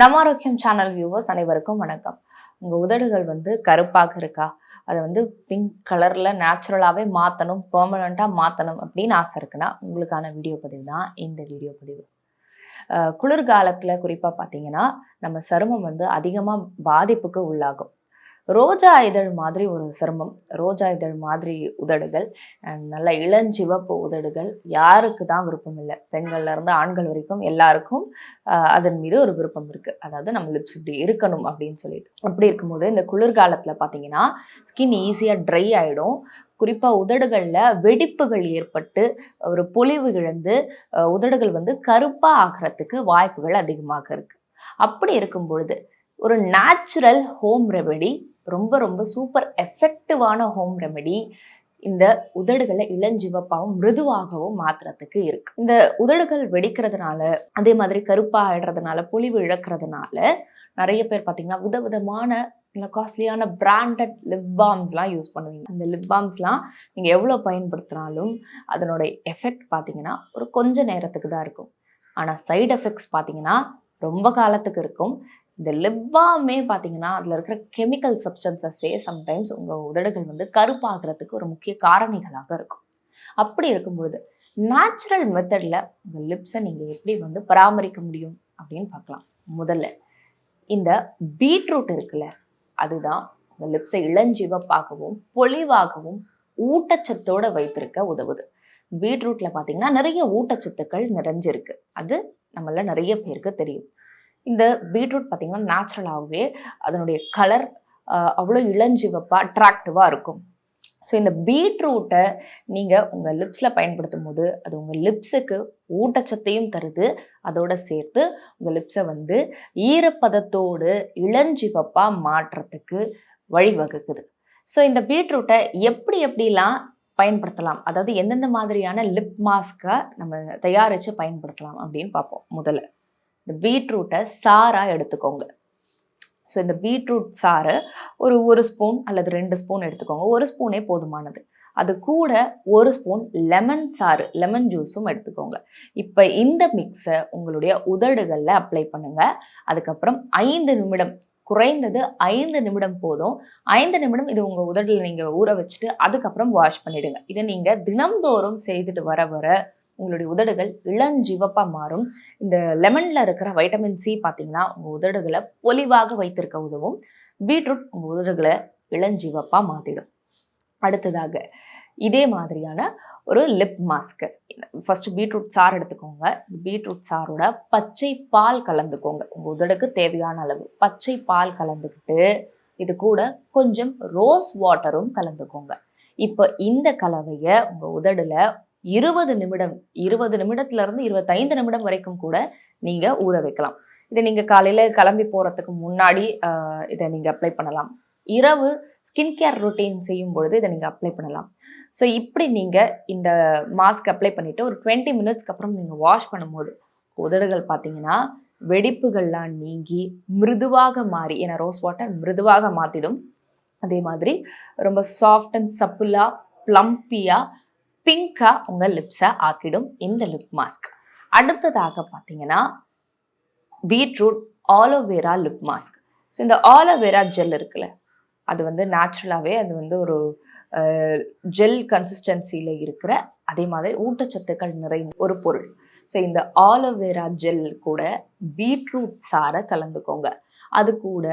நம்ம ஆரோக்கியம் channel viewers அனைவருக்கும் வணக்கம். உங்கள் உதடுகள் வந்து கருப்பாக இருக்கா? அதை வந்து பிங்க் கலரில் நேச்சுரலாகவே மாற்றணும் பெர்மனண்ட்டாக மாற்றணும் அப்படின்னு ஆசை இருக்குன்னா உங்களுக்கான வீடியோ பதிவு தான் இந்த வீடியோ பதிவு. குளிர்காலத்தில் குறிப்பாக பார்த்தீங்கன்னா நம்ம சருமம் வந்து அதிகமாக பாதிப்புக்கு உள்ளாகும். ரோஜா இதழ் மாதிரி ஒரு சிரமம். ரோஜா இதழ் மாதிரி உதடுகள் நல்ல இளஞ்சிவப்பு உதடுகள் யாருக்கு தான் விருப்பம் இல்லை பெண்கள்ல இருந்து ஆண்கள் வரைக்கும் எல்லாருக்கும் அதன் மீது ஒரு விருப்பம் இருக்கு. அதாவது நம்ம லிப்ஸ் இப்படி இருக்கணும் அப்படின்னு சொல்லிட்டு. அப்படி இருக்கும்போது இந்த குளிர்காலத்துல பாத்தீங்கன்னா ஸ்கின் ஈஸியா ட்ரை ஆயிடும். குறிப்பாக உதடுகளில் வெடிப்புகள் ஏற்பட்டு ஒரு பொலிவு இழந்து உதடுகள் வந்து கருப்பாக ஆகிறதுக்கு வாய்ப்புகள் அதிகமாக இருக்குது அப்படி இருக்கும் பொழுது ஒரு நேச்சுரல் ஹோம் ரெமெடி ரொம்ப ரொம்ப சூப்பர் எஃபெக்டிவான ஹோம் ரெமெடி இந்த உதடுகளை இளஞ்சிவப்பாகவும் மிருதுவாகவும் மாத்துறதுக்கு இருக்கு. இந்த உதடுகள் வெடிக்கிறதுனால அதே மாதிரி கருப்பாக ஆயிடுறதுனால பொலிவு இழக்கிறதுனால நிறைய பேர் பார்த்தீங்கன்னா விதவிதமான நல்ல காஸ்ட்லியான பிராண்டட் லிப் பாம்ஸ்லாம் யூஸ் பண்ணுவீங்க. அந்த லிப் பாம்ஸ்லாம் நீங்கள் எவ்வளோ பயன்படுத்தினாலும் அதனோட எஃபெக்ட் பார்த்தீங்கன்னா ஒரு கொஞ்ச நேரத்துக்கு தான் இருக்கும். ஆனால் சைடு எஃபெக்ட்ஸ் பார்த்தீங்கன்னா ரொம்ப காலத்துக்கு இருக்கும். இந்த லிப் பார்த்தீங்கன்னா அதில் இருக்கிற கெமிக்கல் சப்ஸ்டன்சஸே சம்டைம்ஸ் உங்கள் உதடுகள் வந்து கருப்பாகிறதுக்கு ஒரு முக்கிய காரணிகளாக இருக்கும். அப்படி இருக்கும்பொழுது நேச்சுரல் மெத்தடில் உங்கள் லிப்ஸை நீங்கள் எப்படி வந்து பராமரிக்க முடியும் அப்படின்னு பார்க்கலாம். முதல்ல இந்த பீட்ரூட் இருக்குல்ல அதுதான் உங்கள் லிப்ஸை இளஞ்சிவப்பாகவும் பொலிவாகவும் ஊட்டச்சத்தோடு வைத்திருக்க உதவுது. பீட்ரூட்டில் பார்த்தீங்கன்னா நிறைய ஊட்டச்சத்துக்கள் நிறைஞ்சிருக்கு. அது நம்மள நிறைய பேருக்கு தெரியும். இந்த பீட்ரூட் பார்த்திங்கன்னா நேச்சுரலாகவே அதனுடைய கலர் அவ்வளோ இளஞ்சிவப்பாக அட்ராக்டிவாக இருக்கும். ஸோ இந்த பீட்ரூட்டை நீங்கள் உங்கள் லிப்ஸில் பயன்படுத்தும் போது அது உங்கள் லிப்ஸுக்கு ஊட்டச்சத்தையும் தருது. அதோடு சேர்த்து உங்கள் லிப்ஸை வந்து ஈரப்பதத்தோடு இளஞ்சிவப்பாக மாற்றத்துக்கு வழிவகுக்குது. ஸோ இந்த பீட்ரூட்டை எப்படி எப்படிலாம் பயன்படுத்தலாம்? அதாவது எந்தெந்த மாதிரியான லிப் மாஸ்க்கை நம்ம தயாரித்து பயன்படுத்தலாம் அப்படின்னு பார்ப்போம் முதல்ல. இந்த பீட்ரூட்டை சாராக எடுத்துக்கோங்க. ஸோ இந்த பீட்ரூட் சாறு ஒரு ஒரு ஸ்பூன் அல்லது ரெண்டு ஸ்பூன் எடுத்துக்கோங்க. ஒரு ஸ்பூனே போதுமானது. அது கூட ஒரு ஸ்பூன் லெமன் சாறு லெமன் ஜூஸும் எடுத்துக்கோங்க. இப்போ இந்த மிக்ஸை உங்களுடைய உதடுகளில் அப்ளை பண்ணுங்கள் அதுக்கப்புறம் ஐந்து நிமிடம் குறைந்தது ஐந்து நிமிடம் போதும். ஐந்து நிமிடம் இது உங்கள் உதடில் நீங்கள் ஊற வச்சுட்டு அதுக்கப்புறம் வாஷ் பண்ணிவிடுங்க இதை நீங்கள் தினம்தோறும் செய்துட்டு வர வர உங்களுடைய உதடுகள் இளஞ்சிவப்பாக மாறும். இந்த லெமனில் இருக்கிற வைட்டமின் சி பார்த்தீங்கன்னா உங்கள் உதடுகளை பொலிவாக வைத்திருக்க உதவும். பீட்ரூட் உங்கள் உதடுகளை இளஞ்சிவப்பாக மாற்றிடும் அடுத்ததாக இதே மாதிரியான ஒரு லிப் மாஸ்க்கு ஃபஸ்ட்டு பீட்ரூட் சாறு எடுத்துக்கோங்க. பீட்ரூட் சாரோட பச்சை பால் கலந்துக்கோங்க. உங்கள் உதடுக்கு தேவையான அளவு பச்சை பால் கலந்துக்கிட்டு இது கூட கொஞ்சம் ரோஸ் வாட்டரும் கலந்துக்கோங்க. இப்போ இந்த கலவையை உங்கள் உதடில் இருபது நிமிடம் இருபது நிமிடத்துல இருந்து இருபத்தைந்து நிமிடம் வரைக்கும் கூட நீங்க ஊற வைக்கலாம். இதை நீங்க காலையில கிளம்பி போறதுக்கு முன்னாடி இதை நீங்க அப்ளை பண்ணலாம். இரவு ஸ்கின் கேர் ரொட்டீன் செய்யும் பொழுது இதை நீங்கள் அப்ளை பண்ணலாம். ஸோ இப்படி நீங்கள் இந்த மாஸ்க் அப்ளை பண்ணிவிட்டு ஒரு டுவெண்ட்டி மினிட்ஸ்க்கு அப்புறம் நீங்கள் வாஷ் பண்ணும்போது உதடுகள் பார்த்தீங்கன்னா வெடிப்புகள்லாம் நீங்கி மிருதுவாக மாறி ஏன்னா ரோஸ் வாட்டர் மிருதுவாக மாற்றிடும் அதே மாதிரி ரொம்ப சாஃப்ட் அண்ட் சப்புலாக ப்ளம்பியாக பிங்காக உங்கள் லிப்ஸை ஆக்கிடும் இந்த லிப் மாஸ்க் அடுத்ததாக பார்த்தீங்கன்னா beetroot aloe vera lip mask so இந்த ஆலோவேரா ஜெல் இருக்குல்ல அது வந்து நேச்சுரலாகவே அது வந்து ஒரு ஜெல் கன்சிஸ்டன்சியில் இருக்கிற அதே மாதிரி ஊட்டச்சத்துக்கள் நிறைந்த ஒரு பொருள். ஸோ இந்த ஆலோவேரா ஜெல் கூட பீட்ரூட் சாரை கலந்துக்கோங்க. அது கூட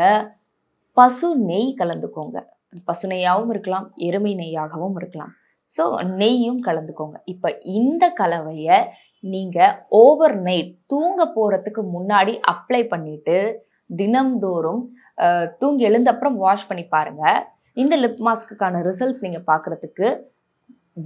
பசு நெய் கலந்துக்கோங்க. பசு நெய்யாகவும் இருக்கலாம் எருமை நெய்யாகவும் இருக்கலாம். ஸோ நெய்யும் கலந்துக்கோங்க. இப்போ இந்த கலவையை நீங்கள் ஓவர் நைட் தூங்க போகிறதுக்கு முன்னாடி அப்ளை பண்ணிட்டு தினம்தோறும் தூங்கி எழுந்த அப்புறம் வாஷ் பண்ணி பாருங்கள் இந்த லிப் மாஸ்க்குக்கான ரிசல்ட்ஸ் நீங்கள் பார்க்குறதுக்கு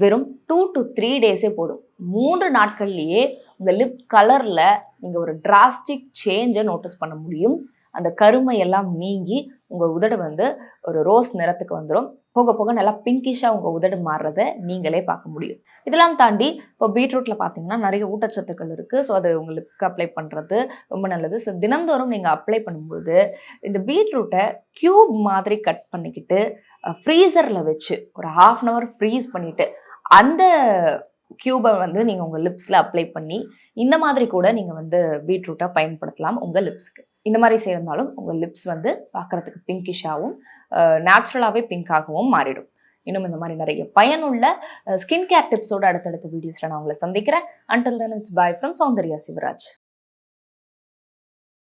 வெறும் டூ டு த்ரீ டேஸே போதும். மூன்று நாட்கள்லேயே உங்கள் லிப் கலரில் நீங்கள் ஒரு டிராஸ்டிக் சேஞ்சை நோட்டீஸ் பண்ண முடியும். அந்த கருமை எல்லாம் நீங்கி உங்கள் உதடு வந்து ஒரு ரோஸ் நிறத்துக்கு வந்துடும் போக போக நல்லா பிங்கிஷாக உங்கள் உதடு மாறுறத நீங்களே பார்க்க முடியும். இதெல்லாம் தாண்டி இப்போ பீட்ரூட்டில் பார்த்தீங்கன்னா நிறைய ஊட்டச்சத்துக்கள் இருக்குது ஸோ அது உங்களுக்கு அப்ளை பண்ணுறது ரொம்ப நல்லது. ஸோ தினந்தோறும் நீங்கள் அப்ளை பண்ணும்போது இந்த பீட்ரூட்டை க்யூப் மாதிரி கட் பண்ணிக்கிட்டு ஃப்ரீசரில் வச்சு ஒரு ஹாஃப் அன் ஹவர் ஃப்ரீஸ் பண்ணிவிட்டு அந்த கியூபை வந்து நீங்கள் உங்கள் லிப்ஸில் அப்ளை பண்ணி இந்த மாதிரி கூட நீங்கள் வந்து பீட்ரூட்டை பயன்படுத்தலாம் உங்கள் லிப்ஸ்க்கு இந்த மாதிரி சேர்ந்தாலும் உங்கள் லிப்ஸ் வந்து பார்க்குறதுக்கு பிங்கிஷாகவும் நேச்சுரலாகவே பிங்காகவும் மாறிடும். இன்னும் இந்த மாதிரி நிறைய பயனுள்ள ஸ்கின் கேர் டிப்ஸோட அடுத்தடுத்த வீடியோஸில் நான் உங்களை சந்திக்கிறேன். Until then it's bye from Soundarya Sivaraj